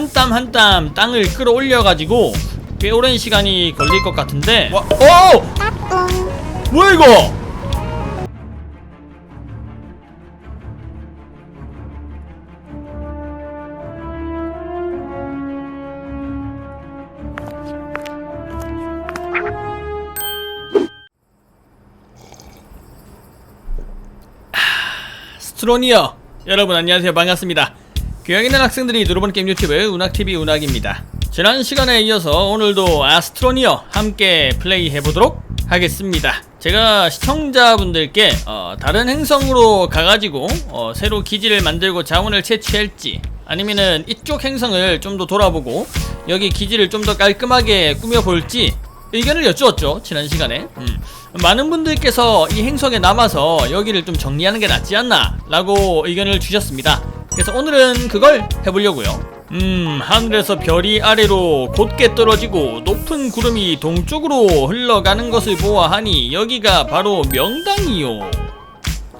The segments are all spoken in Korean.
한 땀 한 땀 땅을 끌어올려가지고 꽤 오랜 시간이 걸릴 것 같은데 와, 오! 뭐야 이거? 스트로니어 여러분 안녕하세요 반갑습니다 교양 있는 학생들이 누르본 게임 유튜브 운학TV 운학입니다. 지난 시간에 이어서 오늘도 아스트로니어 함께 플레이 해보도록 하겠습니다. 제가 시청자분들께 어, 다른 행성으로 가가지고 어, 새로 기지를 만들고 자원을 채취할지 아니면은 이쪽 행성을 좀 더 돌아보고 여기 기지를 좀 더 깔끔하게 꾸며볼지 의견을 여쭈었죠 지난 시간에. 음. 많은 분들께서 이 행성에 남아서 여기를 좀 정리하는 게 낫지 않나 라고 의견을 주셨습니다 그래서 오늘은 그걸 해보려고요 음 하늘에서 별이 아래로 곧게 떨어지고 높은 구름이 동쪽으로 흘러가는 것을 보아하니 여기가 바로 명당이요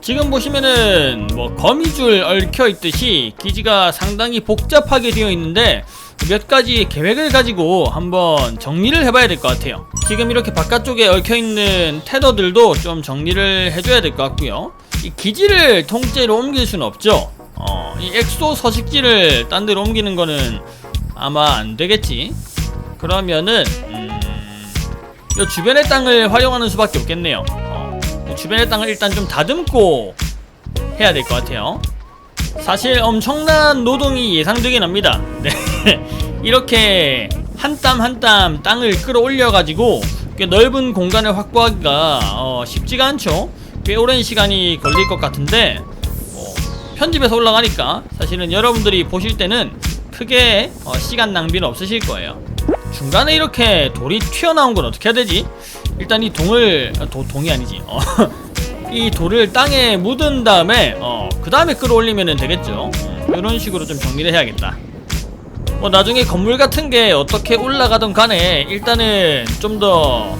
지금 보시면은 뭐 거미줄 얽혀 있듯이 기지가 상당히 복잡하게 되어 있는데 몇 가지 계획을 가지고 한번 정리를 해봐야 될 것 같아요. 지금 이렇게 바깥쪽에 얽혀 있는 테더들도 좀 정리를 해줘야 될 것 같고요. 이 기지를 통째로 옮길 수는 없죠. 어, 이 엑소 서식지를 딴 데로 옮기는 거는 아마 안 되겠지. 그러면은 음, 이 주변의 땅을 활용하는 수밖에 없겠네요. 어, 이 주변의 땅을 일단 좀 다듬고 해야 될 것 같아요. 사실 엄청난 노동이 예상되긴 합니다. 네. 이렇게 한 땀 한 땀 땅을 끌어올려 가지고 꽤 넓은 공간을 확보하기가 어, 쉽지가 않죠. 꽤 오랜 시간이 걸릴 것 같은데 어, 편집에서 올라가니까 사실은 여러분들이 보실 때는 크게 어, 시간 낭비는 없으실 거예요. 중간에 이렇게 돌이 튀어나온 건 어떻게 해야 되지? 일단 이 동을 아, 도, 동이 아니지. 어, 이 돌을 땅에 묻은 다음에 어, 그 다음에 끌어올리면 되겠죠. 음, 이런 식으로 좀 정리를 해야겠다. 뭐 나중에 건물 같은 게 어떻게 올라가든 간에 일단은 좀 더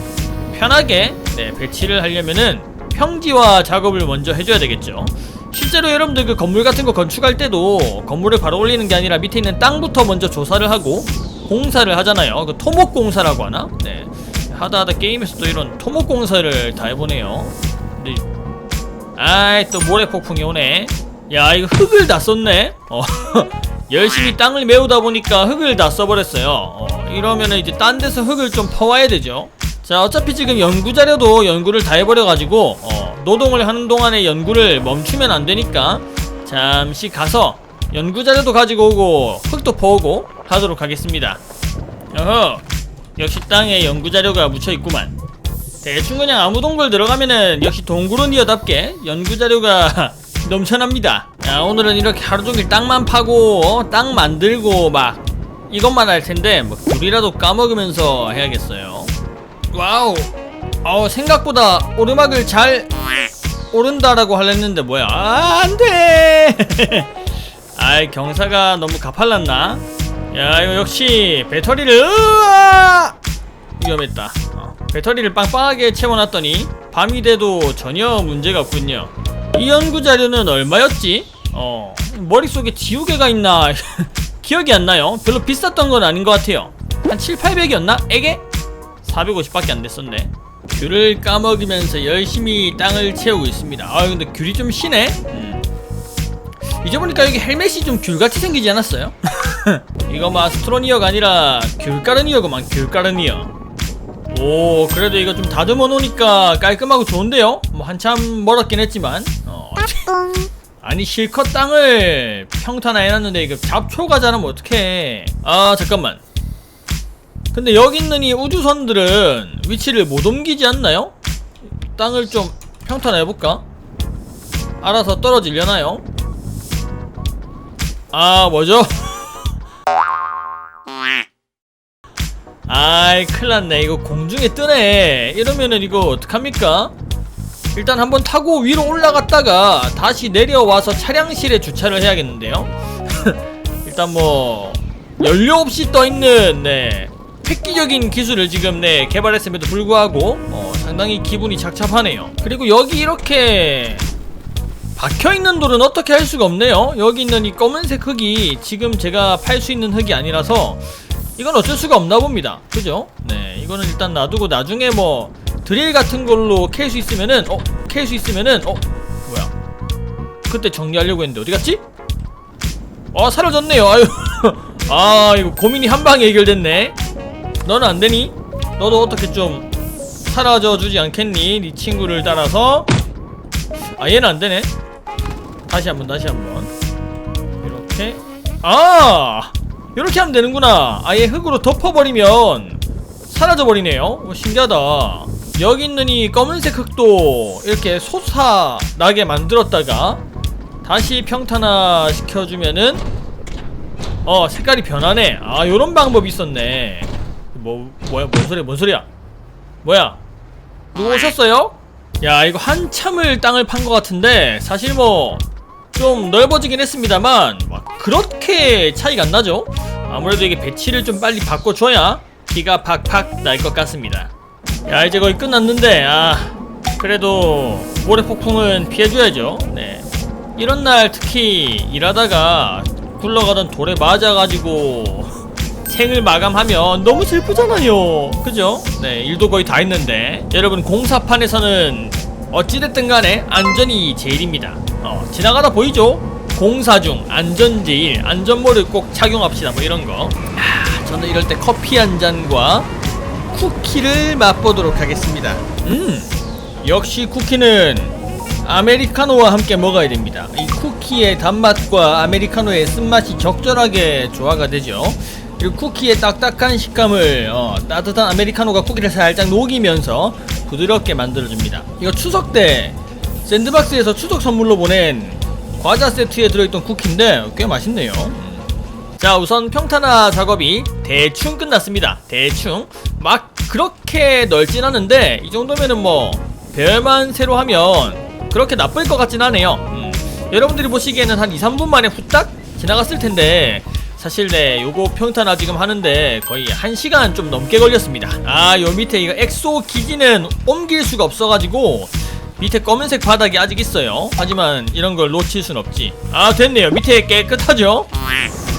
편하게 네, 배치를 하려면은 평지화 작업을 먼저 해줘야 되겠죠. 실제로 여러분들 그 건물 같은 거 건축할 때도 건물을 바로 올리는 게 아니라 밑에 있는 땅부터 먼저 조사를 하고 공사를 하잖아요. 그 토목 공사라고 하나? 네. 하다 하다 게임에서 또 이런 토목 공사를 다 해보네요. 근데 아이 또 모래 폭풍이 오네. 야 이거 흙을 다 썼네. 어. 열심히 땅을 메우다 보니까 흙을 다 써버렸어요. 어, 이러면은 이제 딴 데서 흙을 좀 퍼와야 되죠. 자, 어차피 지금 연구 자료도 연구를 다 해버려가지고 어, 노동을 하는 동안에 연구를 멈추면 안 되니까 잠시 가서 연구 자료도 가지고 오고 흙도 퍼오고 하도록 하겠습니다. 어허, 역시 땅에 연구 자료가 묻혀 있구만. 대충 그냥 아무 동굴 들어가면은 역시 동굴은이어답게 연구 자료가 넘쳐납니다. 야, 오늘은 이렇게 하루 종일 땅만 파고 어, 땅 만들고 막 이것만 할 텐데 뭐 굴이라도 까먹으면서 해야겠어요. 와우. 어 생각보다 오르막을 잘 오른다라고 하려는데 뭐야? 아, 안 돼. 아이 경사가 너무 가팔랐나? 야 이거 역시 배터리를 으아! 위험했다. 어, 배터리를 빵빵하게 채워놨더니 밤이 돼도 전혀 문제가 없군요. 이 연구 자료는 얼마였지? 어 머릿속에 지우개가 있나 기억이 안 나요. 별로 비쌌던 건 아닌 것 같아요. 한 7, 800이었나? 에게? 450밖에 안 됐었네. 귤을 까먹으면서 열심히 땅을 채우고 있습니다. 아 근데 귤이 좀 시네. 음. 이제 보니까 여기 헬멧이 좀 귤같이 생기지 않았어요? 이거 뭐 아스트로니어가 아니라 귤가르니어구만 귤가르니어. 오 그래도 이거 좀 다듬어 놓으니까 깔끔하고 좋은데요? 뭐 한참 멀었긴 했지만 어, 아니 실컷 땅을 평탄화 해놨는데 이거 잡초가 자라면 어떡해 아 잠깐만 근데 여기 있는 이 우주선들은 위치를 못 옮기지 않나요? 땅을 좀 평탄화 해볼까? 알아서 떨어지려나요? 아 뭐죠? 아이 큰일났네 이거 공중에 뜨네 이러면은 이거 어떡합니까? 일단 한번 타고 위로 올라갔다가 다시 내려와서 차량실에 주차를 해야겠는데요 일단 뭐 연료 없이 떠있는 네 획기적인 기술을 지금 네 개발했음에도 불구하고 어, 상당히 기분이 착잡하네요 그리고 여기 이렇게 박혀있는 돌은 어떻게 할 수가 없네요 여기 있는 이 검은색 흙이 지금 제가 팔 수 있는 흙이 아니라서 이건 어쩔 수가 없나 봅니다 그죠? 네 이거는 일단 놔두고 나중에 뭐 드릴 같은 걸로 캘 수 있으면은 어? 캘 수 있으면은 어? 뭐야 그때 정리하려고 했는데 어디 갔지? 어 사라졌네요 아유 아 이거 고민이 한 방에 해결됐네 너는 안 되니? 너도 어떻게 좀 사라져 주지 않겠니? 네 친구를 따라서? 아 얘는 안 되네. 다시 한번 다시 한번. 이렇게. 아! 이렇게 하면 되는구나. 아예 흙으로 덮어버리면 사라져 버리네요. 어, 신기하다. 여기 있는 이 검은색 흙도 이렇게 솟아나게 만들었다가 다시 평탄화 시켜주면은 어 색깔이 변하네. 아 요런 방법이 있었네 뭐 뭐야 뭔 소리야 뭔 소리야? 뭐야? 누구 오셨어요? 야 이거 한참을 땅을 판 것 같은데 사실 뭐 좀 넓어지긴 했습니다만 막 그렇게 차이가 안 나죠? 아무래도 이게 배치를 좀 빨리 바꿔줘야 비가 팍팍 날 것 같습니다. 야 이제 거의 끝났는데 아 그래도 모래 폭풍은 피해줘야죠. 네. 이런 날 특히 일하다가 굴러가던 돌에 맞아가지고 생을 마감하면 너무 슬프잖아요 그죠? 네 일도 거의 다 했는데 여러분 공사판에서는 어찌됐든 간에 안전이 제일입니다 어 지나가다 보이죠? 공사 중 안전 제일 안전모를 꼭 착용합시다 뭐 이런 거 아, 저는 이럴 때 커피 한 잔과 쿠키를 맛보도록 하겠습니다 음 역시 쿠키는 아메리카노와 함께 먹어야 됩니다. 이 쿠키의 단맛과 아메리카노의 쓴맛이 적절하게 조화가 되죠. 그리고 쿠키의 딱딱한 식감을 어, 따뜻한 아메리카노가 쿠키를 살짝 녹이면서 부드럽게 만들어줍니다. 이거 추석 때 샌드박스에서 추석 선물로 보낸 과자 세트에 들어있던 쿠키인데 꽤 맛있네요. 음. 자 우선 평탄화 작업이 대충 끝났습니다. 대충 막 그렇게 넓진 않은데 이 정도면은 뭐 별만 새로 하면 그렇게 나쁠 것 같진 않아요 음, 여러분들이 보시기에는 한 2, 3분 만에 후딱 지나갔을 텐데 사실 네 요거 평탄화 지금 하는데 거의 1시간 좀 넘게 걸렸습니다. 아 요 밑에 이거 엑소 기지는 옮길 수가 없어가지고 밑에 검은색 바닥이 아직 있어요. 하지만 이런 걸 놓칠 순 없지. 아 됐네요. 밑에 깨끗하죠?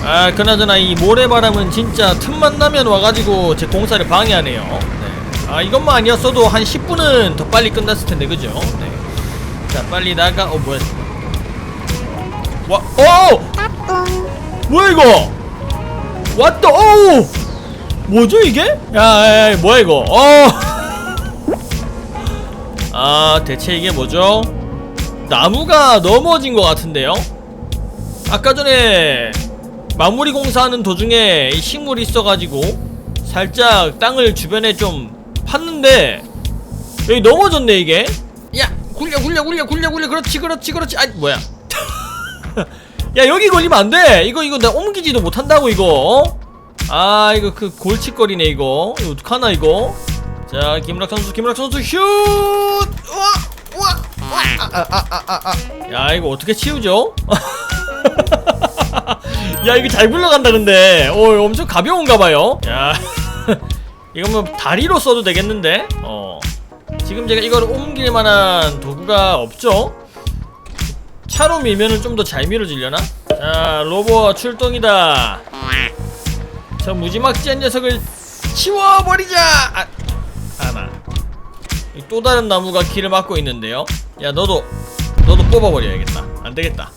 아 그나저나 이 모래바람은 진짜 틈만 나면 와가지고 제 공사를 방해하네요. 네. 아 이것만 아니었어도 한 10분은 더 빨리 끝났을 텐데 그죠? 네. 자 빨리 나가 어 뭐야? 와 어! 뭐야 이거? 왔다 어 뭐죠 이게? 야, 야, 야 뭐야 이거? 어아 대체 이게 뭐죠? 나무가 넘어진 것 같은데요? 아까 전에 마무리 공사하는 도중에 이 식물이 있어가지고 살짝 땅을 주변에 좀 팠는데 여기 넘어졌네 이게? 야 굴려 굴려 굴려 굴려 굴려. 그렇지 그렇지 그렇지. 아 뭐야 야 여기 걸리면 안돼. 이거 이거 내가 옮기지도 못한다고 이거. 어? 아 이거 그 골칫거리네 이거. 이거 어떡하나 이거? 자 김락 선수 김락 선수 슛! 우와 우와 우와. 아아 아 아 아 야 이거 어떻게 치우죠? 야 이거 잘 굴러간다 근데. 어 엄청 가벼운가봐요. 야 이거 뭐 다리로 써도 되겠는데? 어. 지금 제가 이걸 옮길 만한 도구가 없죠? 차로 밀면은 좀 더 잘 밀어지려나? 자, 로봇 출동이다. 저 무지막지한 녀석을 치워버리자! 아, 하나. 이또 다른 나무가 길을 막고 있는데요. 야, 너도, 너도 뽑아버려야겠다. 안 되겠다.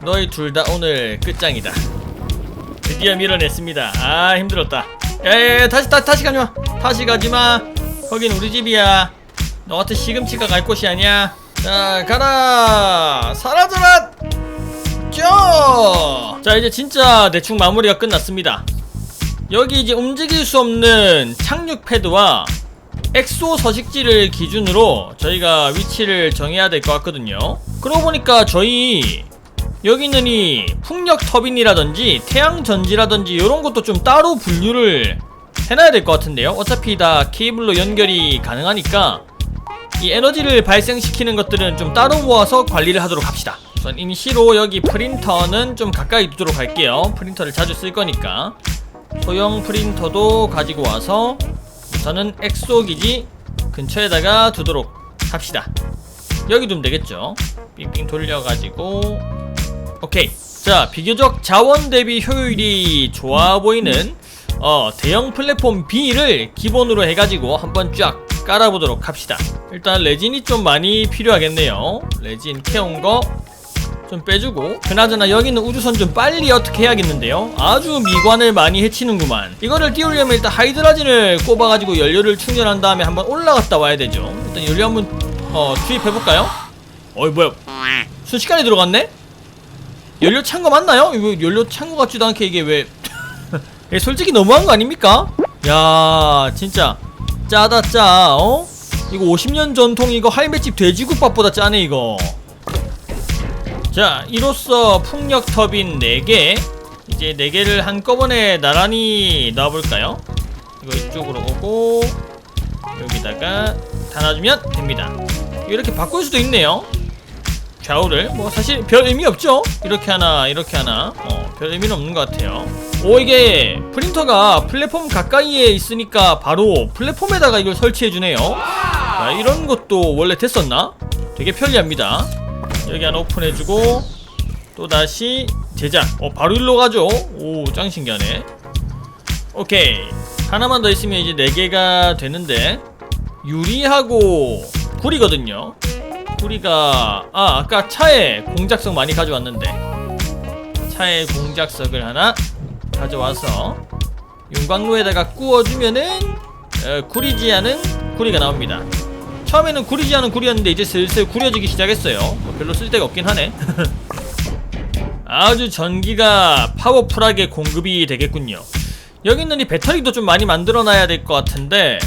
너희 둘 다 오늘 끝장이다. 드디어 밀어냈습니다. 아, 힘들었다. 야, 야, 야, 다시, 다, 다시 가지 마. 다시 가지 마. 거긴 우리 집이야. 너 같은 시금치가 갈 곳이 아니야. 자, 가라! 사라져라! 쪄! 자, 이제 진짜 대충 마무리가 끝났습니다. 여기 이제 움직일 수 없는 착륙 패드와 엑소 서식지를 기준으로 저희가 위치를 정해야 될 것 같거든요. 그러고 보니까 저희 여기 있는 이 풍력 터빈이라든지 태양 전지라든지 이런 것도 좀 따로 분류를 해놔야 될 것 같은데요. 어차피 다 케이블로 연결이 가능하니까 이 에너지를 발생시키는 것들은 좀 따로 모아서 관리를 하도록 합시다. 우선 임시로 여기 프린터는 좀 가까이 두도록 할게요. 프린터를 자주 쓸 거니까. 소형 프린터도 가지고 와서 우선은 엑소 기지 근처에다가 두도록 합시다. 여기 두면 되겠죠. 빙빙 돌려가지고 오케이 자 비교적 자원 대비 효율이 좋아 보이는 어 대형 플랫폼 B를 기본으로 해가지고 한번 쫙 깔아보도록 합시다 일단 레진이 좀 많이 필요하겠네요 레진 캐온 거 좀 빼주고 그나저나 여기 있는 우주선 좀 빨리 어떻게 해야겠는데요 아주 미관을 많이 해치는구만 이거를 띄우려면 일단 하이드라진을 꼽아가지고 연료를 충전한 다음에 한번 올라갔다 와야 되죠 일단 연료 한번 어 투입해볼까요? 어이 뭐야 순식간에 들어갔네? 연료 찬 거 맞나요? 이거 연료 찬 거 같지도 않게 이게 왜 예, 솔직히 너무한 거 아닙니까? 야 진짜 짜다 짜 어? 이거 50년 전통 이거 할매집 돼지국밥보다 짜네 이거. 자 이로써 풍력 터빈 4개. 이제 4개를 한꺼번에 나란히 넣어볼까요? 이거 이쪽으로 오고 여기다가 달아주면 됩니다. 이렇게 바꿀 수도 있네요. 좌우를. 뭐 사실 별 의미 없죠? 이렇게 하나 이렇게 하나. 어, 별 의미는 없는 것 같아요 오 이게 프린터가 플랫폼 가까이에 있으니까 바로 플랫폼에다가 이걸 설치해 주네요. 자, 이런 것도 원래 됐었나? 되게 편리합니다. 여기 하나 오픈해 주고 또 다시 제작. 어 바로 일로 가죠? 오 짱 신기하네. 오케이. 하나만 더 있으면 이제 4개가 되는데 유리하고 구리거든요. 구리가 아 아까 차에 공작석 많이 가져왔는데 차에 공작석을 하나 가져와서 윤광로에다가 구워주면은 어, 구리지 않은 구리가 나옵니다. 처음에는 구리지 않은 구리였는데 이제 슬슬 구려지기 시작했어요. 뭐 별로 쓸데가 없긴 하네. 아주 전기가 파워풀하게 공급이 되겠군요. 여기 있는 이 배터리도 좀 많이 만들어놔야 될 것 같은데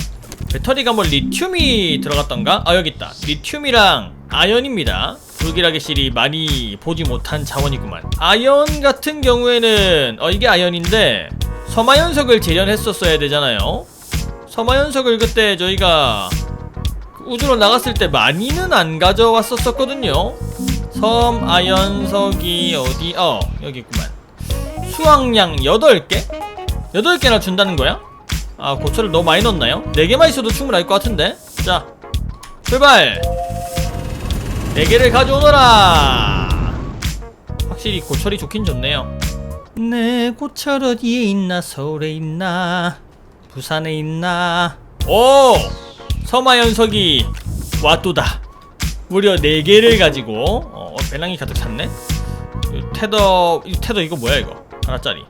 배터리가 뭐 리튬이 들어갔던가? 아 여기 있다. 리튬이랑 아연입니다 불길하게 실이 많이 보지 못한 자원이구만 아연 같은 경우에는 어 이게 아연인데 섬아연석을 재련했었어야 되잖아요 섬아연석을 그때 저희가 우주로 나갔을 때 많이는 안 가져왔었었거든요 섬아연석이 어디 어 여기 있구만 수확량 8개? 8개나 준다는 거야? 아 고철을 너무 많이 넣었나요? 4개만 있어도 충분할 것 같은데 자 출발 4개를 가져오너라. 확실히 고철이 좋긴 좋네요. 내 고철 어디에 있나 서울에 있나 부산에 있나? 오! 서마연석이 와또다. 무려 4개를 가지고 어, 배낭이 가득 찼네? 이 테더 이 테더 이거 뭐야 이거? 하나짜리.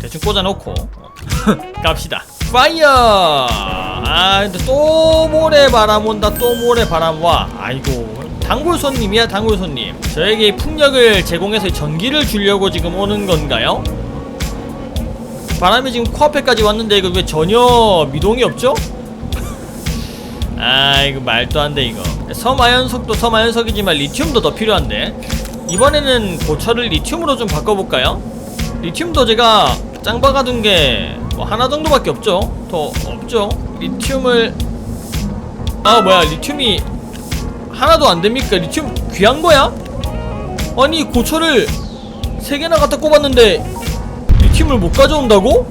대충 꽂아놓고 어. 갑시다. 파이어! 아 또 모래 바람 온다 또 모래 바람 와. 아이고 단골 손님이야 단골 손님 저에게 풍력을 제공해서 전기를 주려고 지금 오는 건가요? 바람이 지금 코앞에까지 왔는데 이거 왜 전혀 미동이 없죠? 아 이거 말도 안 돼 이거 섬아연석도 섬아연석이지만 리튬도 더 필요한데 이번에는 고철을 리튬으로 좀 바꿔볼까요? 리튬도 제가 짱 박아둔 게 뭐 하나 정도밖에 없죠 더 없죠 리튬을 아 뭐야 리튬이 하나도 안 됩니까 리튬 귀한 거야? 아니 고철을 세 개나 갖다 꼽았는데 리튬을 못 가져온다고?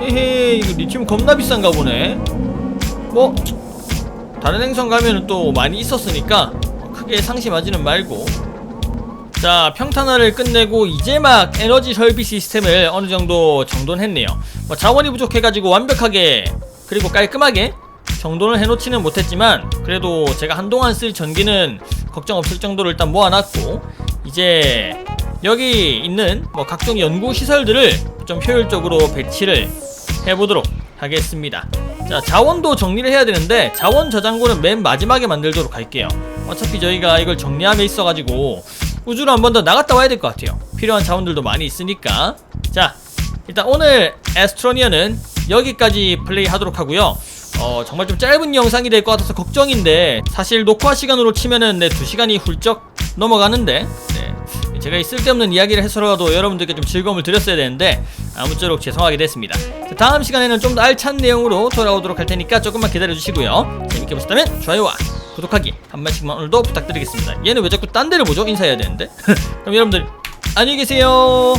헤헤 이거 리튬 겁나 비싼가 보네 뭐 다른 행성 가면은 또 많이 있었으니까 크게 상심하지는 말고 자 평탄화를 끝내고 이제 막 에너지 설비 시스템을 어느 정도 정돈했네요 뭐 자원이 부족해가지고 완벽하게 그리고 깔끔하게 정돈을 해놓지는 못했지만 그래도 제가 한동안 쓸 전기는 걱정 없을 정도로 일단 모아놨고 이제 여기 있는 뭐 각종 연구 시설들을 좀 효율적으로 배치를 해보도록 하겠습니다. 자 자원도 정리를 해야 되는데 자원 저장고는 맨 마지막에 만들도록 할게요. 어차피 저희가 이걸 정리함에 있어가지고 우주로 한 번 더 나갔다 와야 될 것 같아요. 필요한 자원들도 많이 있으니까. 자 일단 오늘 에스트로니아는 여기까지 플레이 하도록 하고요 어 정말 좀 짧은 영상이 될 것 같아서 걱정인데 사실 녹화 시간으로 치면은 네 2시간이 훌쩍 넘어가는데 네 제가 이 쓸데없는 이야기를 해서라도 여러분들께 좀 즐거움을 드렸어야 되는데 아무쪼록 죄송하게 됐습니다. 자, 다음 시간에는 좀 더 알찬 내용으로 돌아오도록 할 테니까 조금만 기다려 주시고요. 재밌게 보셨다면 좋아요와 구독하기 한 번씩만 오늘도 부탁드리겠습니다. 얘는 왜 자꾸 딴 데를 보죠? 인사해야 되는데. 그럼 여러분들 안녕히 계세요